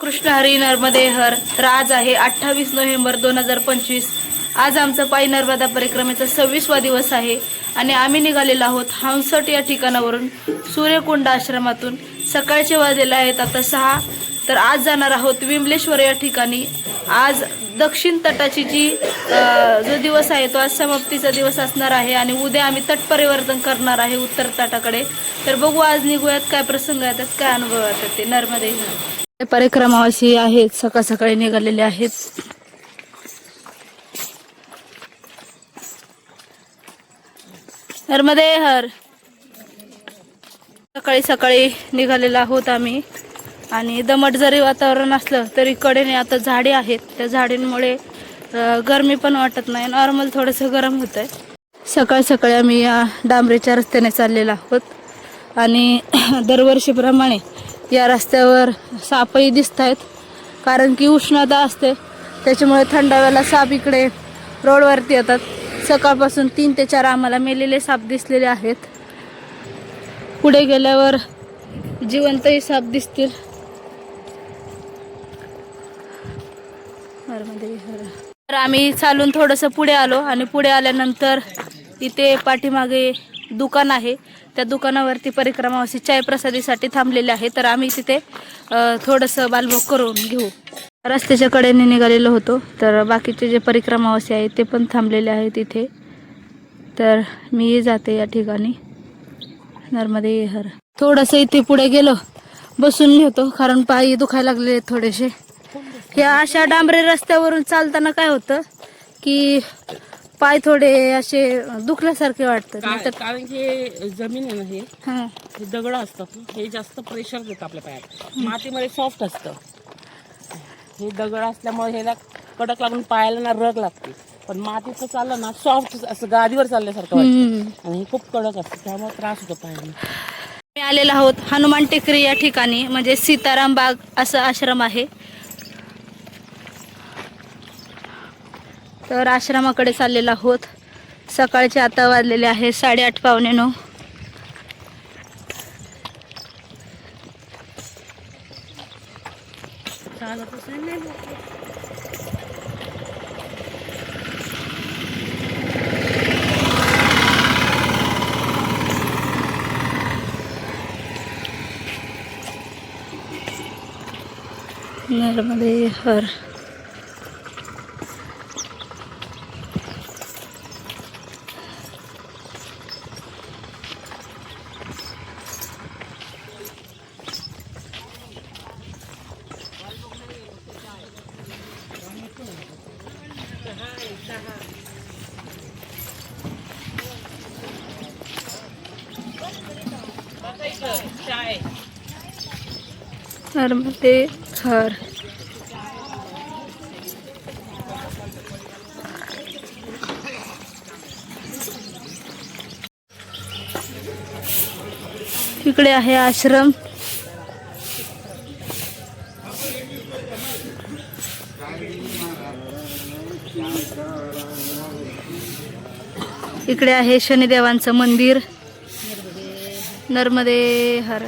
कृष्ण हरी नर्मदे हर. तर आज आहे अठ्ठावीस नोव्हेंबर दोन हजार पंचवीस. आज आमचा पायी नर्मदा परिक्रमेचा सव्वीसवा दिवस आहे आणि आम्ही निघालेलो आहोत हंसट या ठिकाणावरून सूर्यकुंड आश्रमातून. सकाळचे वाजलेले आहेत आता सहा. तर आज जाणार आहोत विमलेश्वर या ठिकाणी. आज दक्षिण तटाची जी जो दिवस आहे तो आज समाप्तीचा दिवस असणार आहे आणि उद्या आम्ही तट परिवर्तन करणार आहे उत्तर तटाकडे. तर बघू आज निघूयात काय प्रसंग येतात काय अनुभव येतात ते. नर्मदे परिक्रमावासी आहेत सकाळ सकाळी निघालेले आहेत. नर्मदे हर. सकाळी सकाळी निघालेलो आहोत आम्ही. आणि दमट जरी वातावरण असलं तरी कडेने आता झाडे आहेत. त्या झाडींमुळे गरमी पण वाटत नाही. नॉर्मल थोडंसं गरम होत आहे सकाळ सकाळी आम्ही या डांबरीच्या रस्त्याने चाललेलो आहोत. आणि दरवर्षीप्रमाणे या रस्त्यावर सापही दिसत आहेत कारण की उष्णता असते. त्याच्यामुळे थंडाव्याला साप इकडे रोडवरती येतात. सकाळपासून तीन ते चार आम्हाला मेलेले साप दिसलेले आहेत. पुढे गेल्यावर जिवंतही साप दिसतील. तर आम्ही चालून थोडंसं पुढे आलो आणि पुढे आल्यानंतर इथे पाठीमागे दुकान आहे. त्या दुकानावरती परिक्रमावासी चाय प्रसादीसाठी थांबलेले आहे. तर आम्ही तिथे थोडंसं बालभोग करून घेऊ. रस्त्याच्या कडेने निघालेलो होतो. तर बाकीचे जे परिक्रमावासी आहेत ते पण थांबलेले आहेत इथे. तर मी जाते या ठिकाणी. नर्मदे हर. थोडंसं इथे पुढे गेलो. बसून घेतो कारण पायी दुखायला लागलेले आहेत थोडेसे. या अशा डांबरे रस्त्यावरून चालताना काय होतं की पाय थोडे असे दुखल्यासारखे वाटतात. नाहीतर कारण की हे जमीन आहे ना हे हां. हे दगड असतात ना, हे जास्त प्रेशर देतं आपल्या पायात मातीमध्ये सॉफ्ट असतं. हे दगड असल्यामुळे ह्याला कडक लागून पायाला ना रग लागते. पण मातीचं चाललं ना सॉफ्ट असं गादीवर चालल्यासारखं वाटतं. हम्म. आणि हे खूप कडक असतं. त्यामुळे त्रास होतो पायाला. मी आलेलो आहोत हनुमान टेकरी या ठिकाणी म्हणजे सीताराम बाग असं आश्रम आहे. तर आश्रमाकडे चाललेलो आहोत. सकाळचे आता वाजलेले आहे साडेआठ पावणे नऊ. चालतच नर्मदे हर. हर मते हर इकडे आहे आश्रम. इकडे आहे शनिदेवांचं मंदिर. नर्मदे हर.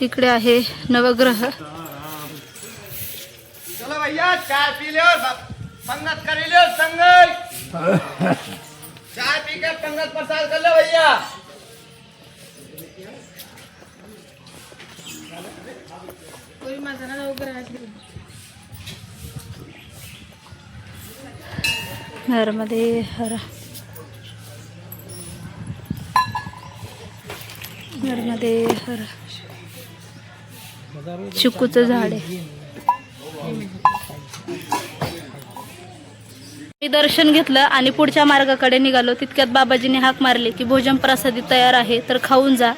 इकडे आहे नवग्रह. चलो भैया चाय पी लो पंगत कर संगत चाय पी के पंगत प्रसाद कर लो भैया। नर्मदे हर. नर्मदे हर. चिकूचं झाड आहे. मी दर्शन घेतलं आणि पुढच्या मार्गाकडे निघालो. तितक्यात बाबाजीने हाक मारली की भोजन प्रसादी तयार आहे तर खाऊन जा.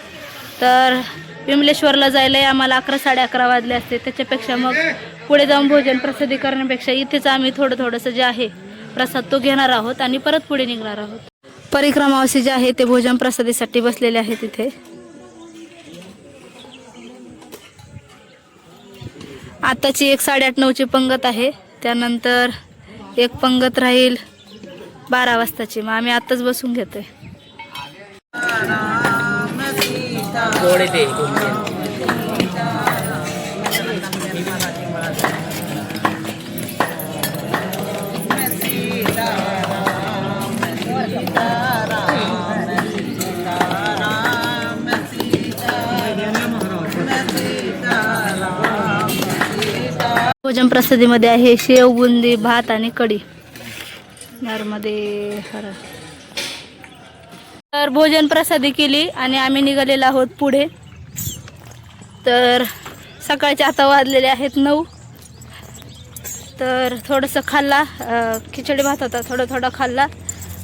तर विमलेश्वरला जायला आम्हाला अकरा साडे अकरा वाजले असते. त्याच्यापेक्षा मग पुढे जाऊन भोजन प्रसादी करण्यापेक्षा इथेच आम्ही थोडं थोडंसं जे आहे प्रसाद तो घेणार आहोत आणि परत पुढे निघणार आहोत. परिक्रमावशी जे आहे ते भोजन प्रसादीसाठी बसलेले आहे तिथे आताची एक साडेआठ नऊची पंगत आहे. त्यानंतर एक पंगत राहील बारा वाजताची. मग आम्ही आत्ताच बसून घेतोय. भोजन प्रसादीमध्ये आहे शेव बुंदी भात आणि कढी. नरमध्ये तर भोजन प्रसादी केली आणि आम्ही निघालेलो आहोत पुढे. तर सकाळचे आता वाजलेले आहेत नऊ. तर थोडंसं खाल्ला खिचडी भात होता थोडं थोडं खाल्ला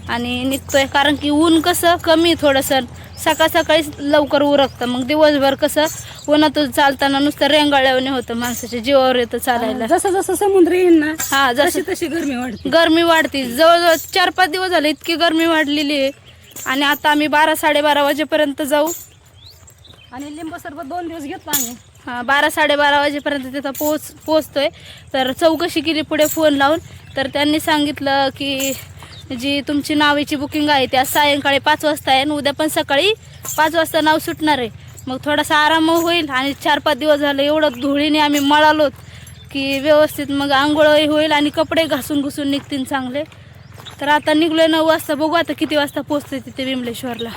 आणि निघतोय. कारण की ऊन कसं कमी थोडंसं. सकाळ सकाळीच लवकर उरकतं. मग दिवसभर कसं उन्हातून चालताना नुसतं रेंगाळल्याने होतं माणसाच्या जीवावर येतं चालायला. जसं जसं समुद्र येईल ना हा जसं तशी गरमी वाढते. गरमी वाढती. जवळजवळ चार पाच दिवस झाले इतकी गरमी वाढलेली आहे. आणि आता आम्ही बारा साडेबारा वाजेपर्यंत जाऊ. आणि लिंबू सरबत दोन दिवस घेतला आम्ही. हा बारा साडेबारा वाजेपर्यंत तिथं पोच पोचतोय तर चौकशी केली पुढे फोन लावून. तर त्यांनी सांगितलं की जी तुमची नावेची बुकिंग आहे त्या सायंकाळी पाच वाजता आहे आणि उद्या पण सकाळी पाच वाजता नाव सुटणार आहे. मग थोडासा आराम होईल आणि चार पाच दिवस झाले एवढं धुळीने आम्ही मळालोत की व्यवस्थित मग आंघोळही होईल आणि कपडे घासून घुसून निघतील चांगले. तर आता निघलो नऊ वाजता बघू आता किती वाजता पोचते तिथे विमलेश्वरला.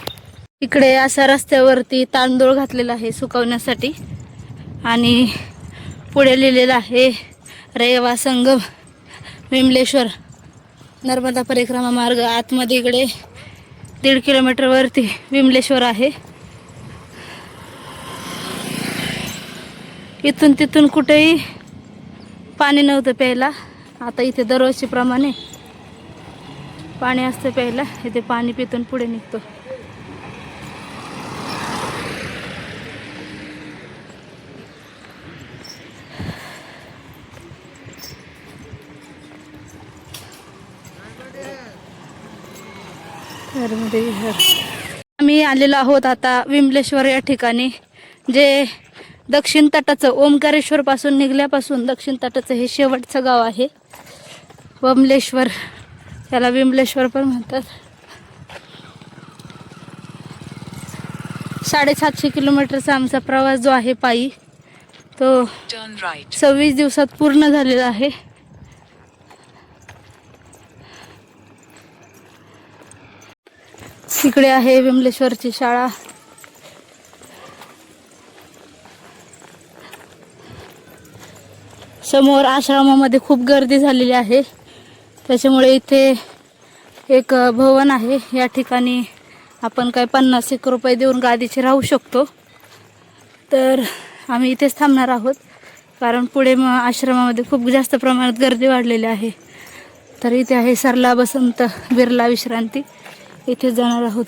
इकडे असा रस्त्यावरती तांदूळ घातलेला आहे सुकवण्यासाठी आणि पुढे लिहिलेलं आहे रेवा संगम विमलेश्वर. नर्मदा परिक्रमा मार्ग आतमध्ये इकडे दीड किलोमीटरवरती विमलेश्वर आहे. इथून तिथून कुठेही पाणी नव्हतं प्यायला. आता इथे दरवर्षीप्रमाणे पाणी असतं प्यायला. इथे पाणी पितून पुढे निघतो. आम्ही आलेलो आहोत आता विमलेश्वर या ठिकाणी जे दक्षिण तटाचं ओंकारेश्वर पासून निघल्यापासून दक्षिण तटाचं हे शेवटचं गाव आहे. वमलेश्वर त्याला विमलेश्वर पण म्हणतात. साडेसातशे किलोमीटरचा आमचा प्रवास जो आहे पायी तो सव्वीस दिवसात पूर्ण झालेला आहे. तिकडे आहे विमलेश्वरची शाळा. समोर आश्रमामध्ये खूप गर्दी झालेली आहे. त्याच्यामुळे इथे एक भवन आहे. या ठिकाणी आपण काय पन्नास एक रुपये देऊन गादीचे राहू शकतो. तर आम्ही इथेच थांबणार आहोत. कारण पुढे मग आश्रमामध्ये खूप जास्त प्रमाणात गर्दी वाढलेली आहे. तर इथे आहे सरला बसंत बिर्ला विश्रांती. इथे जाणार आहोत.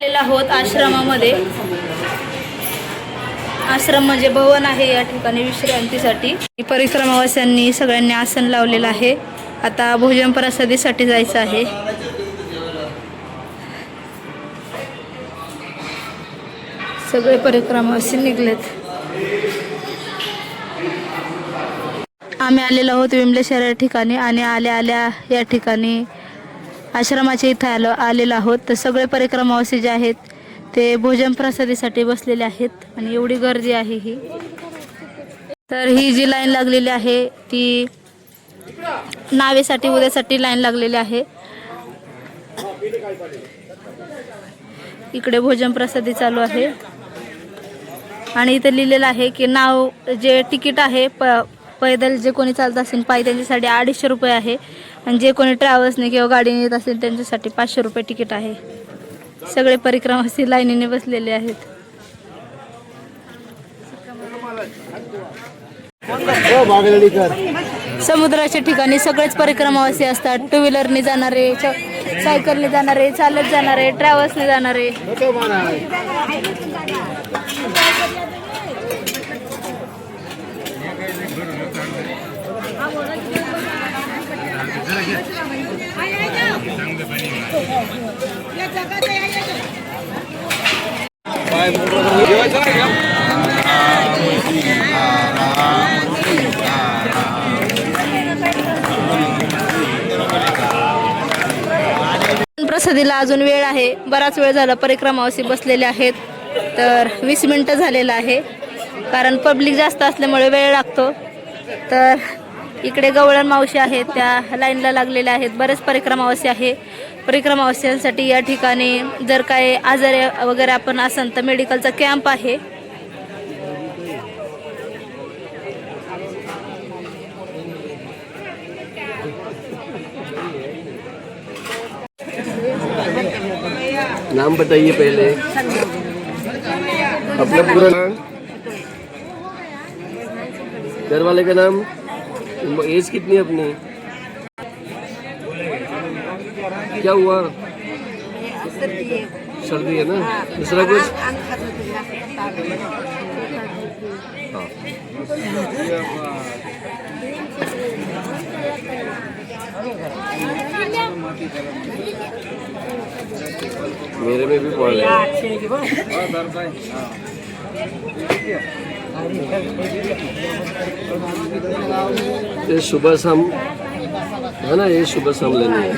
आहोत आश्रमामध्ये. आश्रम म्हणजे भवन आहे या ठिकाणी विश्रांतीसाठी. परिक्रमावास्यांनी सगळ्यांनी आसन लावलेलं आहे. आता भोजन प्रसादीसाठी जायचं आहे. सगळे परिक्रमावासी निघलेत. आम्ही आलेलो आहोत विमलेश्वर या ठिकाणी आणि आल्या आल्या या ठिकाणी आश्रमाच्या इथं आलो आलेलो आहोत. तर सगळे परिक्रमावासी जे आहेत ते भोजन प्रसादीसाठी बसलेले आहेत आणि एवढी गर्दी आहे ही. तर ही जी लाईन लागलेली आहे ती नावेसाठी उद्यासाठी लाईन लागलेली आहे. इकडे भोजन प्रसादी चालू आहे. आणि इथं लिहिलेलं आहे की नाव जे तिकीट आहे प पैदल जे कोणी चालत असेल पायी त्यांच्यासाठी अडीचशे रुपये आहे. आणि जे कोणी ट्रॅव्हल्सने किंवा गाडीने येत असेल त्यांच्यासाठी पाचशे रुपये तिकीट आहे. सगळे परिक्रमासी लाईनीने बसलेले आहेत. समुद्राच्या ठिकाणी सगळेच परिक्रमावासी असतात. टू व्हीलरने जाणारे च- सायकलने जाणारे चालत जाणारे ट्रॅव्हल्सने जाणारे. प्रसादीला अजून वेळ आहे. बराच वेळ झाला परिक्रमावशी बसलेले आहेत. तर वीस मिनटं झालेलं आहे. कारण पब्लिक जास्त असल्यामुळे वेळ लागतो. तर इकडे गवळण मावशी आहेत त्या लाईनला लागलेल्या आहेत. बरेच परिक्रमावासी आहे. परिक्रमावास्यांसाठी या ठिकाणी जर काय आजारी वगैरे आपण असाल तर मेडिकलचा कॅम्प आहे. नाम बताइए पहले। अपना पूरा नाम? घर वाले का नाम? एज कितनी है अपनी? क्या हुआ? सर्दी है ना? दूसरा कुछ? हाँ। मेरे में भी पड़ रहा है। ये सुबह शाम है ना ये सुबह शाम लेनी है।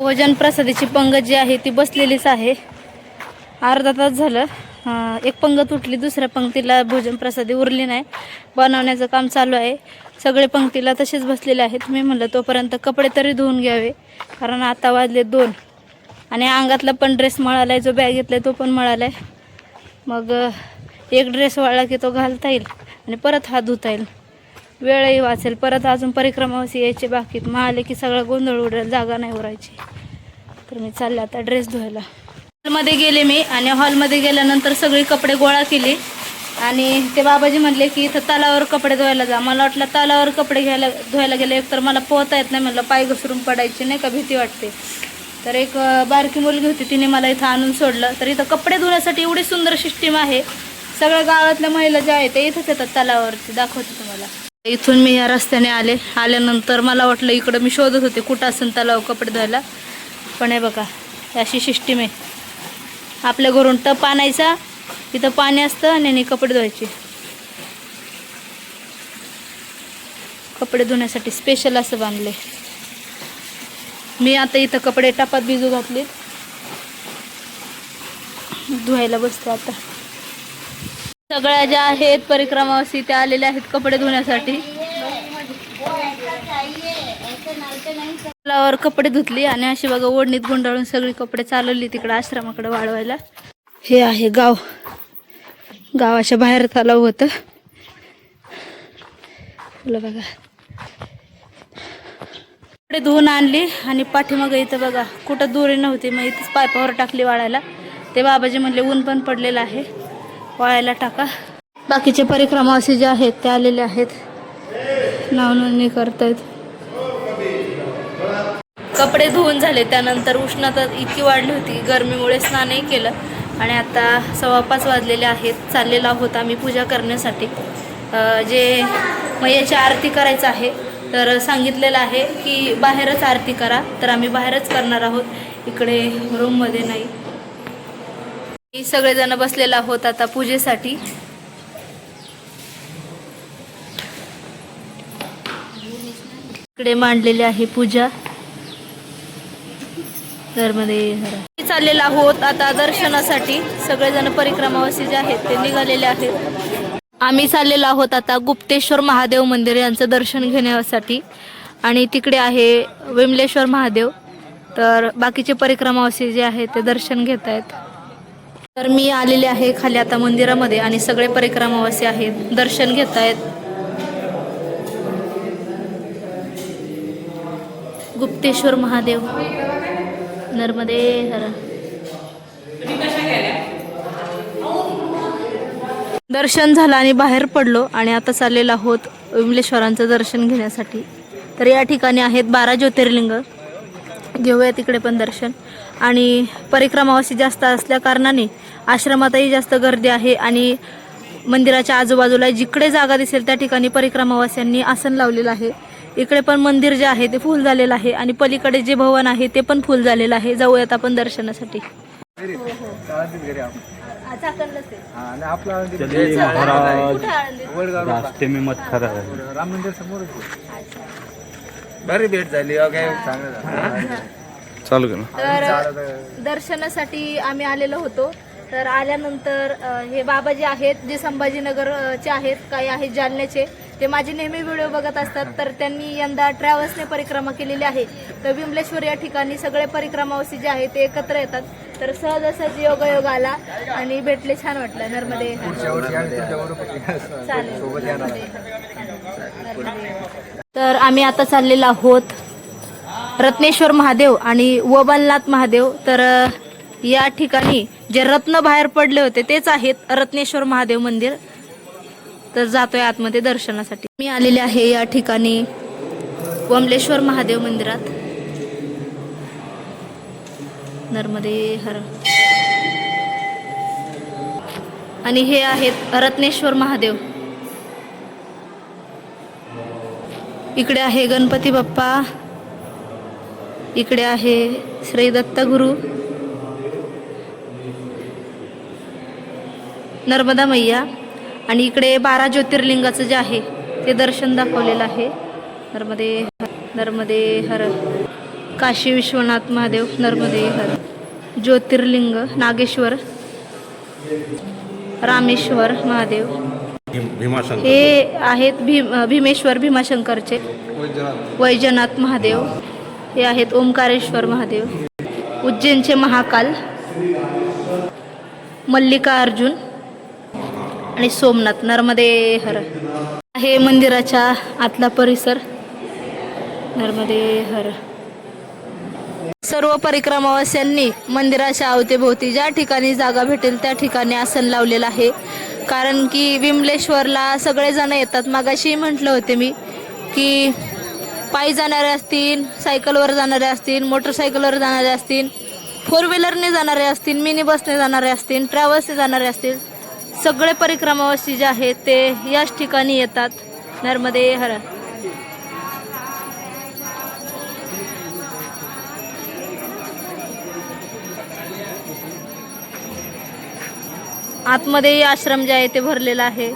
भोजन प्रसादाची पंगत जी आहे ती बसलेलीच आहे. अर्धा तास झालं. एक पंग तुटली दुसऱ्या पंक्तीला भोजन प्रसादी उरली नाही. बनवण्याचं काम चालू आहे. सगळे पंक्तीला तसेच बसलेले आहेत. मी म्हणलं तोपर्यंत कपडे तरी धुवून घ्यावे कारण आता वाजले दोन. आणि अंगातला पण ड्रेस मळाला आहे जो बॅग घेतला तो पण मळाला आहे मग एक ड्रेस वाळला की तो घालता येईल आणि परत हात धुता येईल. वेळही वाचेल. परत अजून परिक्रमावशी यायचे बाकीत. मग आले की सगळा गोंधळ उडेल जागा नाही उरायची. तर मी चालले आता ड्रेस धुवायला. हॉलमध्ये गेले मी आणि हॉलमध्ये गेल्यानंतर सगळी कपडे गोळा केली. आणि ते बाबाजी म्हणले की इथं तलावर कपडे धुवायला जा. मला वाटलं तलावर कपडे घ्यायला धुवायला गेले एक तर मला पोहता येत नाही. म्हणलं पाय घसरून पडायची नाही का? भीती वाटते. तर एक बारकी मुलगी होती तिने मला इथं आणून सोडलं. तर इथं कपडे धुण्यासाठी एवढी सुंदर सिस्टीम आहे. सगळ्या गावातल्या महिला ज्या आहेत ते इथंच येतात तलावावरती. दाखवते तुम्हाला. इथून मी या रस्त्याने आले. आल्यानंतर मला वाटलं इकडं मी शोधत होते कुठं असेल तलाव कपडे धुवायला. पण हे बघा अशी सिस्टीम आहे. आपल्या घरून टप आणायचा इथं पाणी असतं आणि याने कपडे धुवायचे. कपडे धुण्यासाठी स्पेशल असं बांधले मी आता इथं कपडे टपात भिजू घातले धुवायला बसते आता. सगळ्या ज्या आहेत परिक्रमावासी त्या आलेल्या आहेत कपडे धुण्यासाठी. तलावावर कपडे धुतली आणि अशी बघा ओढणीत गुंडाळून सगळी कपडे चालवली तिकडे आश्रमाकडे वाळवायला हे आहे गाव. गावाच्या बाहेर चालव होतं. फुलं बघा. कपडे धुवून आणली आणि पाठीमागं इथं बघा कुठं दोरी नव्हती मग इथंच पायपावर टाकली वाळायला. ते बाबाजी म्हणले ऊन पण पडलेलं आहे वाळायला टाका. बाकीचे परिक्रमावासी जे आहेत ते आलेले आहेत. नावनोंदणी करतायत. कपडे धुवून झाले त्यानंतर उष्णता इतकी वाढली होती गरमीमुळे स्नानही केलं. आणि आता सव्वा पाच वाजलेले आहेत चाललेला आहोत आम्ही पूजा करण्यासाठी. जे मैयाची आरती करायचं आहे तर सांगितलेलं आहे की बाहेरच आरती करा तर आम्ही बाहेरच करणार आहोत. इकडे रूममध्ये नाही. सगळेजण बसलेलो आहोत आता पूजेसाठी. इकडे मांडलेली आहे पूजा. घरमध्ये आहोत आता दर्शनासाठी. सगळेजण परिक्रमावासी जे आहेत ते निघालेले आहेत. आम्ही चाललेलो आहोत आता गुप्तेश्वर महादेव मंदिर यांचं दर्शन घेण्यासाठी. आणि तिकडे आहे विमलेश्वर महादेव. तर बाकीचे परिक्रमावासी जे आहेत ते दर्शन घेत आहेत तर मी आलेले आहे खाली आता मंदिरामध्ये आणि सगळे परिक्रमावासी आहेत दर्शन घेत आहेत गुप्तेश्वर महादेव. नर्मदे हर. दर्शन झालं आणि बाहेर पडलो आणि आता चाललेलो आहोत विमलेश्वरांचं दर्शन घेण्यासाठी. तर या ठिकाणी आहेत बारा ज्योतिर्लिंग. घेऊया तिकडे पण दर्शन. आणि परिक्रमावासी जास्त असल्या कारणाने आश्रमातही जास्त गर्दी आहे आणि मंदिराच्या आजूबाजूला जिकडे जागा दिसेल त्या ठिकाणी परिक्रमावास्यांनी आसन लावलेलं आहे. इकडे पण मंदिर जे आहे ते फुल झालेलं आहे आणि पलीकडे जे भवन आहे ते पण फुल झालेलं आहे. जाऊयात आपण दर्शनासाठी. हो, हो. चलिए महाराज. रास्ते में मत खड़ा रहे राम मंदिर समोर बरी भेट झाली अहो, काय चांगलं झालं. चालू कर ना. तर दर्शनासाठी आम्ही आलेलो होतो. तर आल्यानंतर अ, हे बाबा जे आहेत जे संभाजीनगरचे आहेत काही आहेत जालन्याचे ते माझे नेहमी व्हिडिओ बघत असतात. तर त्यांनी यंदा ट्रॅव्हल्सने परिक्रमा केलेली आहे. तर विमलेश्वर या ठिकाणी सगळे परिक्रमावासी जे आहेत ते एकत्र येतात. तर सहज असं योगायोग आला आणि भेटले छान वाटलं. नर्मदे. चालेल. तर आम्ही आता चाललेलो आहोत रत्नेश्वर महादेव आणि वबलनाथ महादेव. तर या ठिकाणी जे रत्न बाहेर पडले होते तेच आहेत रत्नेश्वर महादेव मंदिर. तर जातोय आतमध्ये दर्शनासाठी. मी आलेले आहे या ठिकाणी वमलेश्वर महादेव मंदिरात. नर्मदे हर आणि हे आहेत रत्नेश्वर महादेव. इकडे आहे गणपती बाप्पा. इकडे आहे श्री दत्तगुरु. नर्मदा मैया. आणि इकडे बारा ज्योतिर्लिंगाचं जे आहे ते दर्शन दाखवलेलं आहे. नर्मदे नर्मदे हर काशी विश्वनाथ महादेव नर्मदे हर. ज्योतिर्लिंग नागेश्वर रामेश्वर महादेव. हे आहेत भीम भीमेश्वर भीमाशंकरचे. वैजनाथ महादेव. हे आहेत ओंकारेश्वर महादेव. उज्जैनचे महाकाल. मल्लिकार्जुन आणि सोमनाथ नर्मदे हर. हे मंदिराच्या आतला परिसर. नर्मदे हर. सर्व परिक्रमावास्यांनी मंदिराच्या अवतीभोवती ज्या ठिकाणी जागा भेटेल त्या ठिकाणी आसन लावलेलं आहे. कारण की विमलेश्वरला सगळेजण येतात. मागाशी म्हटलं होते मी की पायी जाणारे असतील सायकलवर जाणारे असतील मोटरसायकलवर जाणारे असतील फोर व्हीलरने जाणारे असतील मिनी बसने जाणारे असतील ट्रॅव्हल्सने जाणारे असतील सगळे परिक्रमावासी जे आहेत ते याच ठिकाणी येतात. नर्मदे हर. आतमध्ये आश्रम जे आहे ते भरलेला आहे.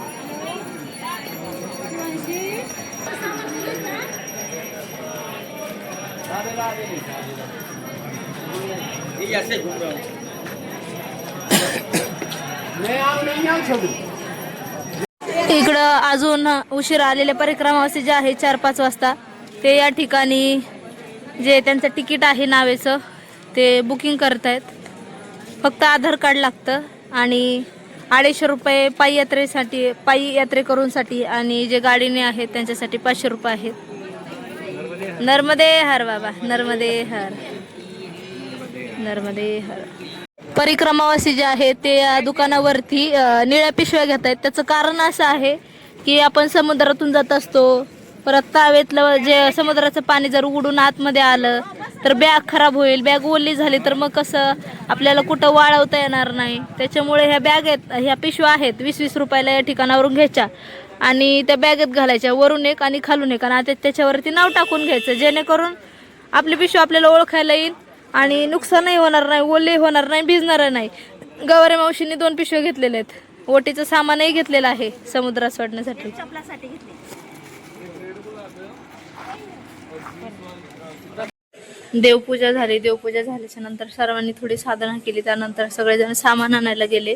इकडं अजून उशीर आलेले परिक्रमावासी जे आहे चार पाच वाजता ते या ठिकाणी जे त्यांचं तिकीट आहे नावेचं ते बुकिंग करतायत. फक्त आधार कार्ड लागतं आणि अडीचशे रुपये पायी यात्रेसाठी पायी यात्रेकरूंसाठी आणि जे गाडीने आहेत त्यांच्यासाठी पाचशे रुपये आहेत. नर्मदे हर बाबा नर्मदे हर. नर्मदे हर. परिक्रमावासी जे आहेत ते या दुकानावरती निळ्या पिशव्या घेत आहेत. त्याचं कारण असं आहे की आपण समुद्रातून जात असतो परत तावेतलं जे समुद्राचं पाणी जर उडून आतमध्ये आलं तर बॅग खराब होईल बॅग ओली झाली तर मग कसं? आपल्याला कुठं वाळवता येणार नाही. त्याच्यामुळे ह्या बॅग आहेत ह्या पिशव्या आहेत. वीस वीस रुपयाला या ठिकाणावरून घ्यायच्या. आणि त्या बॅगेत घालायच्या. वरून एक आणि खालून एक. आणि आता त्याच्यावरती नाव टाकून घ्यायचं. जेणेकरून आपली पिशवी आपल्याला ओळखायला येईल आणि नुकसानही होणार नाही ओले होणार नाही भिजणार नाही. गवारे मावशींनी दोन पिशव्या घेतलेले आहेत. ओटीचं सामानही घेतलेलं आहे समुद्रात सोडण्यासाठी. देवपूजा झाली. देवपूजा झाल्याच्यानंतर सर्वांनी थोडी साधना केली. त्यानंतर सगळेजण सामान आणायला गेले.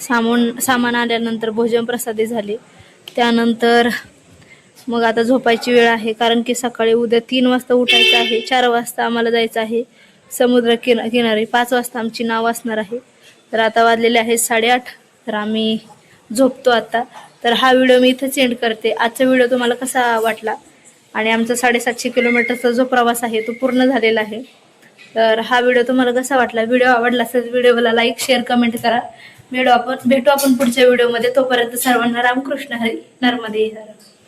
सामान सामान आल्यानंतर भोजन प्रसादी झाली. त्यानंतर मग आता झोपायची वेळ आहे. कारण की सकाळी उद्या तीन वाजता उठायचं आहे. चार वाजता आम्हाला जायचं आहे. समुद्र किना किनारी पाच वाजता आमची नाव असणार आहे. तर आता वाजलेले आहेत साडेआठ. तर आम्ही झोपतो आता. तर हा व्हिडिओ मी इथंच एंड करते. आजचा व्हिडिओ तुम्हाला कसा वाटला? आणि आमचा साडेसातशे किलोमीटरचा जो प्रवास आहे तो पूर्ण झालेला आहे. तर हा व्हिडिओ तुम्हाला कसा वाटला? व्हिडिओ आवडला असेल व्हिडिओला लाईक शेअर कमेंट करा. भेटू आपण भेटू आपण पुढच्या व्हिडिओमध्ये. तोपर्यंत सर्वांना रामकृष्ण हरी. नर्मदे हर.